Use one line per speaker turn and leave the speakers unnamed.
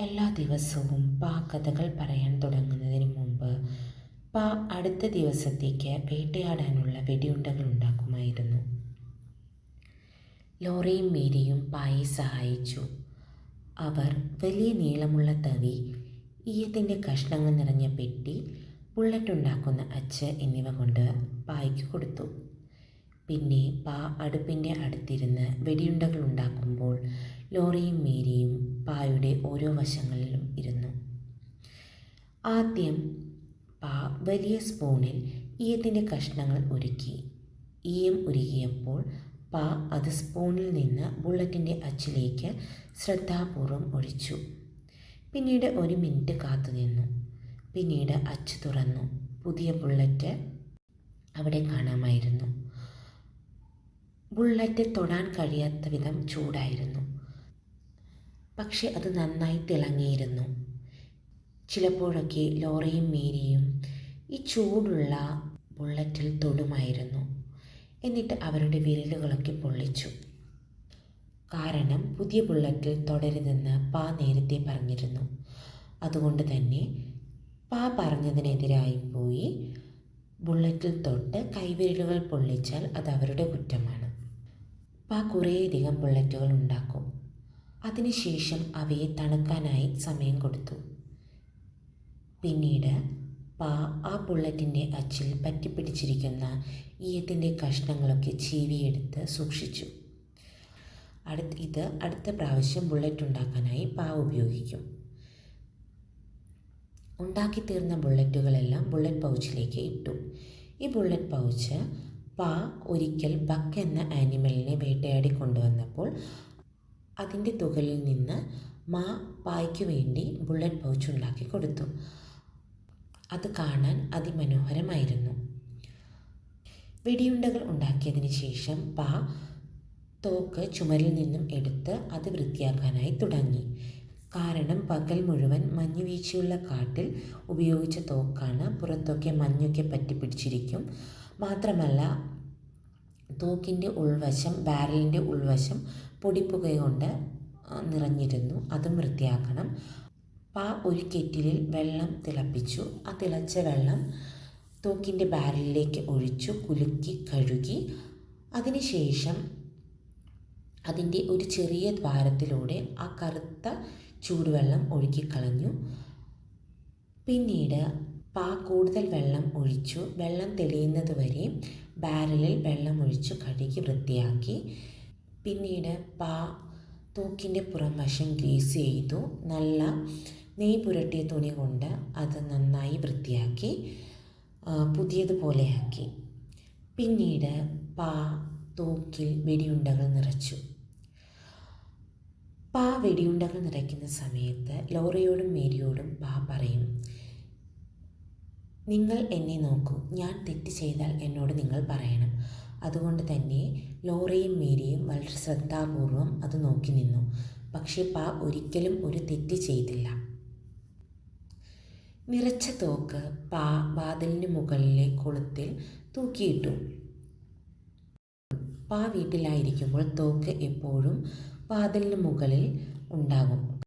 എല്ലാ ദിവസവും പാ കഥകൾ പറയാൻ തുടങ്ങുന്നതിന് മുമ്പ് പാ അടുത്ത ദിവസത്തേക്ക് വേട്ടയാടാനുള്ള വെടിയുണ്ടകൾ ഉണ്ടാക്കുമായിരുന്നു. ലോറയും മേരിയും പായെ സഹായിച്ചു. അവർ വലിയ നീളമുള്ള തവി ഈയത്തിന്റെ കഷ്ണങ്ങൾ നിറഞ്ഞ പെട്ടി ബുള്ളറ്റ് ഉണ്ടാക്കുന്ന അച്ച് എന്നിവ കൊണ്ട് പായ്ക്ക് കൊടുത്തു. പിന്നെ പാ അടുപ്പിന്റെ അടുത്തിരുന്ന് വെടിയുണ്ടകൾ ഉണ്ടാക്കുമ്പോൾ ലോറിയും മേരിയും പായുടെ ഓരോ വശങ്ങളിലും ഇരുന്നു. ആദ്യം പാ വലിയ സ്പൂണിൽ ഈയത്തിന്റെ കഷ്ണങ്ങൾ ഒരുക്കി. ഈയം ഉരുകിയപ്പോൾ പാ അത് സ്പൂണിൽ നിന്ന് ബുള്ളറ്റിന്റെ അച്ചിലേക്ക് ശ്രദ്ധാപൂർവം ഒഴിച്ചു. പിന്നീട് ഒരു മിനിറ്റ് കാത്തുനിന്നു പിന്നീട് അച്ച് തുറന്നു. പുതിയ ബുള്ളറ്റ് അവിടെ കാണാമായിരുന്നു. ബുള്ളറ്റ് തൊടാൻ കഴിയാത്ത വിധം ചൂടായിരുന്നു. പക്ഷെ അത് നന്നായി തിളങ്ങിയിരുന്നു. ചിലപ്പോഴൊക്കെ ലോറയും മേരിയും ഈ ചൂടുള്ള ബുള്ളറ്റിൽ തൊടുമായിരുന്നു. എന്നിട്ട് അവരുടെ വിരലുകളൊക്കെ പൊള്ളിച്ചു. കാരണം പുതിയ ബുള്ളറ്റിൽ തുടരുതെന്ന് പാ നേരത്തെ പറഞ്ഞിരുന്നു. അതുകൊണ്ട് തന്നെ പാ പറഞ്ഞതിനെതിരായി പോയി ബുള്ളറ്റിൽ തൊട്ട് കൈവിരലുകൾ പൊള്ളിച്ചാൽ അത് അവരുടെ കുറ്റമാണ്. പാ കുറേയധികം ബുള്ളറ്റുകൾ ഉണ്ടാക്കും. അതിനുശേഷം അവയെ തണുക്കാനായി സമയം കൊടുത്തു. പിന്നീട് പാ ആ ബുള്ളറ്റിന്റെ അച്ചിൽ പറ്റിപ്പിടിച്ചിരിക്കുന്ന ഈയത്തിന്റെ കഷ്ണങ്ങളൊക്കെ ചീവിയെടുത്ത് സൂക്ഷിച്ചു. അടുത്ത് ഇത് അടുത്ത പ്രാവശ്യം ബുള്ളറ്റ് ഉണ്ടാക്കാനായി പാ ഉപയോഗിക്കും. ഉണ്ടാക്കി തീർന്ന ബുള്ളറ്റുകളെല്ലാം ബുള്ളറ്റ് പൗച്ചിലേക്ക് ഇട്ടു. ഈ ബുള്ളറ്റ് പൗച്ച് പാ ഒരിക്കൽ ബക്ക് എന്ന ആനിമലിനെ വേട്ടയാടി കൊണ്ടുവന്നപ്പോൾ അതിന്റെ തുകലിൽ നിന്ന് മാ പായ്ക്ക് വേണ്ടി ബുള്ളറ്റ് പൗച്ച് ഉണ്ടാക്കി കൊടുത്തു. അത് കാണാൻ അതിമനോഹരമായിരുന്നു. വെടിയുണ്ടകൾ ഉണ്ടാക്കിയതിന് ശേഷം പാ തോക്ക് ചുമരിൽ നിന്നും എടുത്ത് അത് വൃത്തിയാക്കാനായി തുടങ്ങി. കാരണം പകൽ മുഴുവൻ മഞ്ഞുവീഴ്ചയുള്ള കാട്ടിൽ ഉപയോഗിച്ച തോക്കാണ് പുറത്തൊക്കെ മഞ്ഞൊക്കെ പറ്റി പിടിച്ചിരിക്കും മാത്രമല്ല തോക്കിന്റെ ഉൾവശം ബാരലിന്റെ ഉൾവശം പൊടിപ്പുകകൊണ്ട് നിറഞ്ഞിരുന്നു. അതും വൃത്തിയാക്കണം. പാ ഒരു കെറ്റിലിൽ വെള്ളം തിളപ്പിച്ചു. ആ തിളച്ച വെള്ളം തോക്കിന്റെ ബാരലിലേക്ക് ഒഴിച്ചു കുലുക്കി കഴുകി. അതിനുശേഷം അതിന്റെ ഒരു ചെറിയ ദ്വാരത്തിലൂടെ ആ കറുത്ത ചൂടുവെള്ളം ഒഴുക്കിക്കളഞ്ഞു. പിന്നീട് പാ കൂടുതൽ വെള്ളം ഒഴിച്ചു വെള്ളം തെളിയുന്നത് വരെ ബാരലിൽ വെള്ളം ഒഴിച്ചു കഴുകി വൃത്തിയാക്കി. പിന്നീട് പാ തൂക്കിന്റെ പുറം വശം ഗ്രീസ് ചെയ്തു. നല്ല നെയ് പുരട്ടിയ തുണി കൊണ്ട് അത് നന്നായി വൃത്തിയാക്കി പുതിയതുപോലെയാക്കി പിന്നീട് പാ തൂക്കിൽ വെടിയുണ്ടകൾ നിറച്ചു. പാ വെടിയുണ്ടകൾ നിറയ്ക്കുന്ന സമയത്ത് ലോറിയോടും മേരിയോടും പാ പറയും നിങ്ങൾ എന്നെ നോക്കൂ. ഞാൻ തെറ്റ് ചെയ്താൽ എന്നോട് നിങ്ങൾ പറയണം. അതുകൊണ്ട് തന്നെ ലോറയും മേരിയും വളരെ ശ്രദ്ധാപൂർവം അത് നോക്കി നിന്നു. പക്ഷേ പാ ഒരിക്കലും ഒരു തെറ്റ് ചെയ്തില്ല. നിറച്ച തോക്ക് പാ വാതിലിന് മുകളിലെ കുളത്തിൽ തൂക്കിയിട്ടു. പാ വീട്ടിലായിരിക്കുമ്പോൾ തോക്ക് എപ്പോഴും വാതിലിന് മുകളിൽ ഉണ്ടാകും.